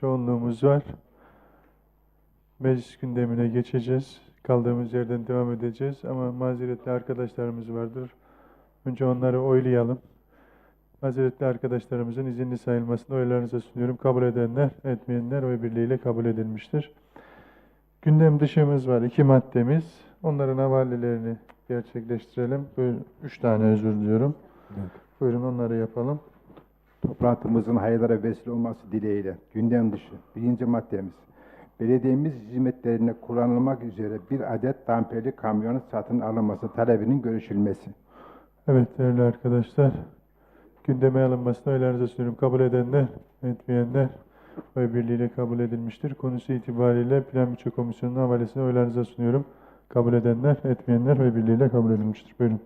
çoğunluğumuz var. Meclis gündemine geçeceğiz. Kaldığımız yerden devam edeceğiz ama mazeretli arkadaşlarımız vardır. Önce onları oylayalım. Mazeretli arkadaşlarımızın izinli sayılmasını oylarınıza sunuyorum. Kabul edenler, etmeyenler oy birliğiyle kabul edilmiştir. Gündem dışımız var. iki maddemiz. Onların havalelerini gerçekleştirelim. Böyle üç tane özür diliyorum. Buyurun onları yapalım. Toplantımızın hayırlara vesile olması dileğiyle gündem dışı birinci maddemiz belediyemiz hizmetlerine kullanılmak üzere bir adet damperli kamyonun satın alınması talebinin görüşülmesi. Evet değerli arkadaşlar, gündeme alınmasını oylarınıza sunuyorum. Kabul edenler, etmeyenler oy birliğiyle kabul edilmiştir. Konusu itibariyle Plan Bütçe Komisyonu'nun havalesini oylarınıza sunuyorum. Kabul edenler, etmeyenler oy birliğiyle kabul edilmiştir. Buyurun.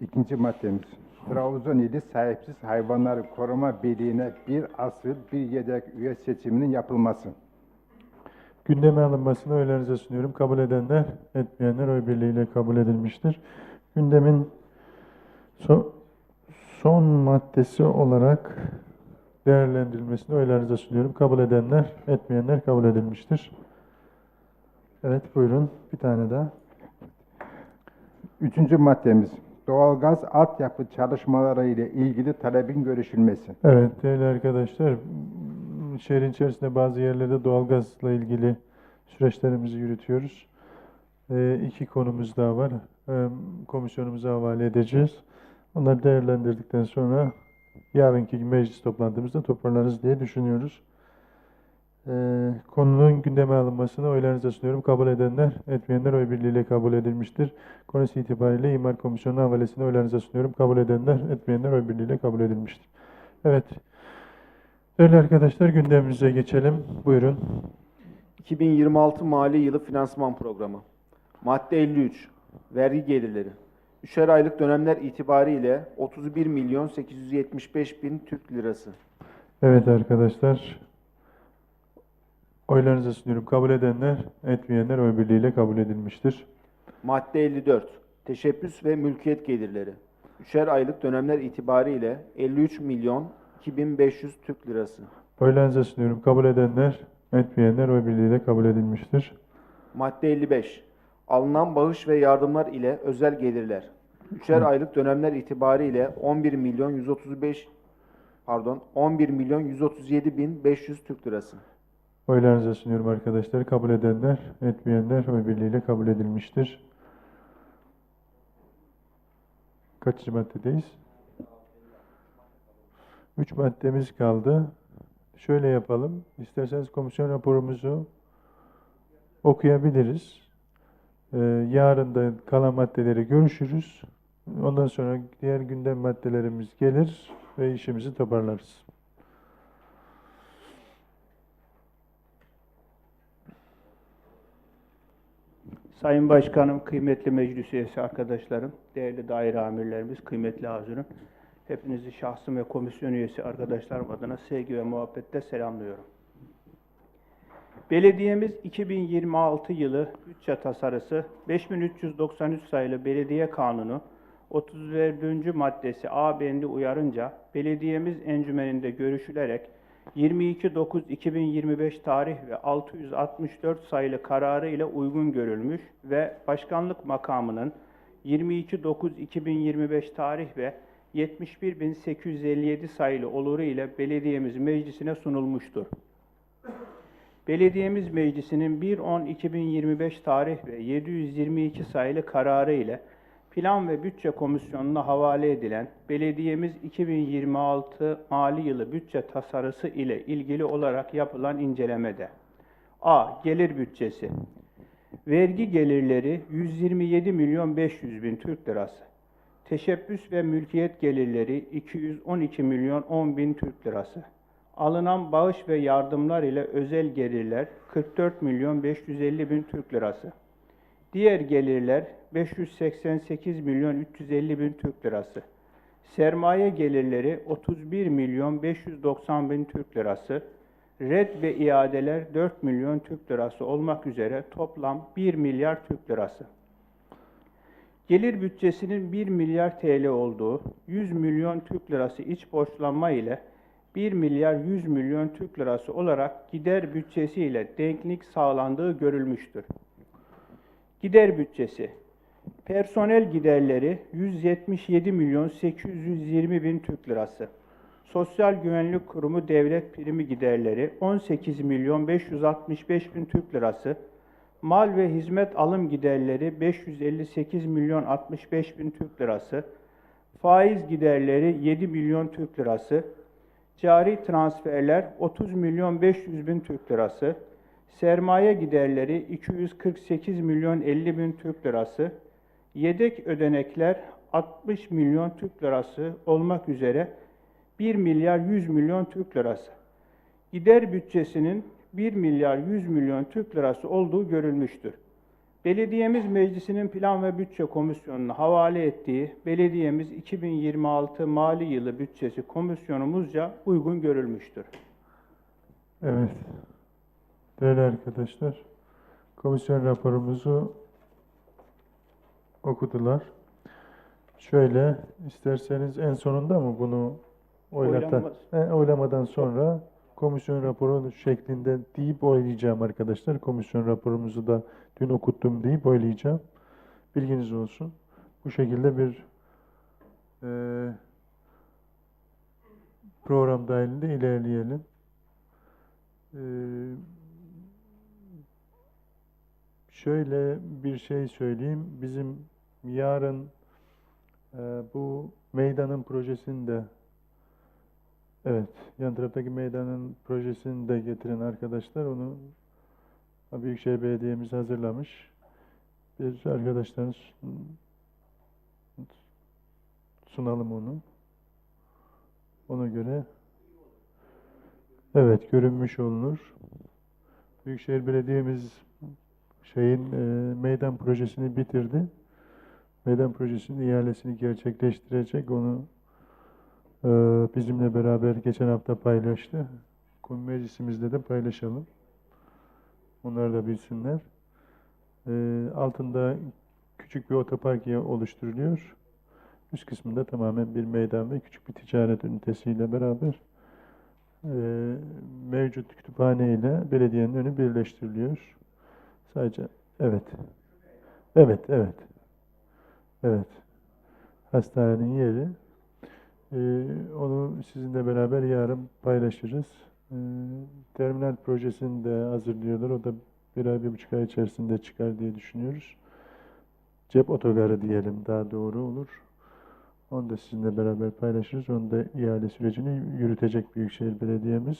İkinci maddemiz Trabzon ili sahipsiz hayvanları koruma birliğine bir asıl bir yedek üye seçiminin yapılması. Gündeme alınmasını oylarınıza sunuyorum. Kabul edenler, etmeyenler oy birliğiyle kabul edilmiştir. Gündemin so- son maddesi olarak değerlendirilmesini oylarınıza sunuyorum. Kabul edenler, etmeyenler kabul edilmiştir. Evet buyurun. Bir tane daha. Üçüncü maddemiz doğalgaz altyapı çalışmaları ile ilgili talebin görüşülmesi. Evet değerli arkadaşlar, şehrin içerisinde bazı yerlerde doğalgazla ilgili süreçlerimizi yürütüyoruz. Ee, iki konumuz daha var. Ee, komisyonumuza havale edeceğiz. Onları değerlendirdikten sonra yarınki meclis toplantımızda toparlarız diye düşünüyoruz. Ee, konunun gündeme alınmasını oylarınıza sunuyorum. Kabul edenler, etmeyenler oy birliğiyle kabul edilmiştir. Konusu itibariyle İmar Komisyonu havalesini oylarınıza sunuyorum. Kabul edenler, etmeyenler oy birliğiyle kabul edilmiştir. Evet. Değerli arkadaşlar gündemimize geçelim. Buyurun. 2026 mali yılı finansman programı. Madde 53. Vergi gelirleri. Üçer aylık dönemler itibariyle 31 milyon 875 bin Türk lirası. Evet arkadaşlar. Oylarınıza sunuyorum. Kabul edenler, etmeyenler oy birliğiyle kabul edilmiştir. Madde 54. Teşebbüs ve mülkiyet gelirleri. Üçer aylık dönemler itibariyle 53 milyon 2500 Türk lirası. Oylarınıza sunuyorum. Kabul edenler, etmeyenler oy birliğiyle kabul edilmiştir. Madde 55. Alınan bağış ve yardımlar ile özel gelirler. Üçer aylık dönemler itibariyle 11 milyon 135 pardon 11 milyon 137 bin 500 Türk lirası. Oylarınıza sunuyorum arkadaşlar. Kabul edenler, etmeyenler oy birliğiyle kabul edilmiştir. Kaçıncı maddedeyiz? Üç maddemiz kaldı. Şöyle yapalım. İsterseniz komisyon raporumuzu okuyabiliriz. Ee, yarın da kalan maddeleri görüşürüz. Ondan sonra diğer gündem maddelerimiz gelir ve işimizi toparlarız. Sayın Başkanım, kıymetli meclis üyesi arkadaşlarım, değerli daire amirlerimiz, kıymetli hazurum. Hepinizi şahsım ve komisyon üyesi arkadaşlarım adına sevgi ve muhabbetle selamlıyorum. Belediyemiz 2026 yılı bütçe tasarısı 5393 sayılı Belediye Kanunu 34. maddesi A bendi uyarınca belediyemiz encümeninde görüşülerek 22.9.2025 tarih ve 664 sayılı kararı ile uygun görülmüş ve başkanlık makamının 22.9.2025 tarih ve 71.857 sayılı oluru ile belediyemiz meclisine sunulmuştur. Belediyemiz Meclisi'nin 1.10.2025 tarih ve 722 sayılı kararı ile Plan ve Bütçe Komisyonu'na havale edilen belediyemiz 2026 mali yılı bütçe tasarısı ile ilgili olarak yapılan incelemede A. Gelir bütçesi Vergi gelirleri 127 milyon 500 bin Türk lirası. Teşebbüs ve mülkiyet gelirleri 212 milyon 10 bin Türk lirası. Alınan bağış ve yardımlar ile özel gelirler 44 milyon 550 bin Türk lirası. Diğer gelirler 588 milyon 350 bin Türk lirası. Sermaye gelirleri 31 milyon 590 bin Türk lirası. Red ve iadeler 4 milyon Türk lirası olmak üzere toplam 1 milyar Türk lirası. Gelir bütçesinin 1 milyar TL olduğu 100 milyon Türk lirası iç borçlanma ile 1 milyar 100 milyon Türk lirası olarak gider bütçesi ile denklik sağlandığı görülmüştür. Gider bütçesi Personel giderleri 177 milyon 820 bin Türk lirası. Sosyal Güvenlik Kurumu devlet primi giderleri 18 milyon 565 bin Türk lirası. Mal ve hizmet alım giderleri 558 milyon 65 bin Türk lirası. Faiz giderleri 7 milyon Türk lirası. Cari transferler 30 milyon 500 bin Türk lirası. Sermaye giderleri 248 milyon 50 bin Türk lirası. Yedek ödenekler 60 milyon Türk lirası olmak üzere 1 milyar 100 milyon Türk lirası. Gider bütçesinin 1 milyar 100 milyon Türk lirası olduğu görülmüştür. Belediyemiz Meclisi'nin Plan ve Bütçe Komisyonu'na havale ettiği Belediyemiz 2026 Mali Yılı Bütçesi Komisyonumuzca uygun görülmüştür. Evet. Değerli arkadaşlar, komisyon raporumuzu okudular. Şöyle, isterseniz en sonunda mı bunu Oylanmaz. e, oylamadan sonra komisyon raporu şeklinde deyip oylayacağım arkadaşlar. Komisyon raporumuzu da dün okuttum deyip oylayacağım. Bilginiz olsun. Bu şekilde bir e, program dahilinde ilerleyelim. E, şöyle bir şey söyleyeyim. Bizim yarın e, bu meydanın projesini de evet yan taraftaki meydanın projesini de getiren arkadaşlar onu Büyükşehir Belediye'miz hazırlamış. Bir arkadaşlarınız sunalım onu. Ona göre evet görünmüş olunur. Büyükşehir Belediye'miz şeyin e, meydan projesini bitirdi. Meydan projesinin ihalesini gerçekleştirecek. Onu e, bizimle beraber geçen hafta paylaştı. Konu meclisimizde de paylaşalım. Onlar da bilsinler. E, altında küçük bir otopark oluşturuluyor. Üst kısmında tamamen bir meydan ve küçük bir ticaret ünitesiyle beraber e, mevcut kütüphane ile belediyenin önü birleştiriliyor. Sadece evet. Evet, evet. Evet. Hastanenin yeri. Ee, onu sizinle beraber yarın paylaşırız. Ee, terminal projesini de hazırlıyorlar. O da bir ay, bir buçuk ay içerisinde çıkar diye düşünüyoruz. Cep otogarı diyelim daha doğru olur. Onu da sizinle beraber paylaşırız. Onu da ihale sürecini yürütecek Büyükşehir Belediye'miz.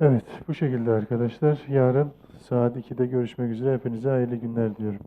Evet, bu şekilde arkadaşlar. Yarın saat 2'de görüşmek üzere. Hepinize hayırlı günler diyorum.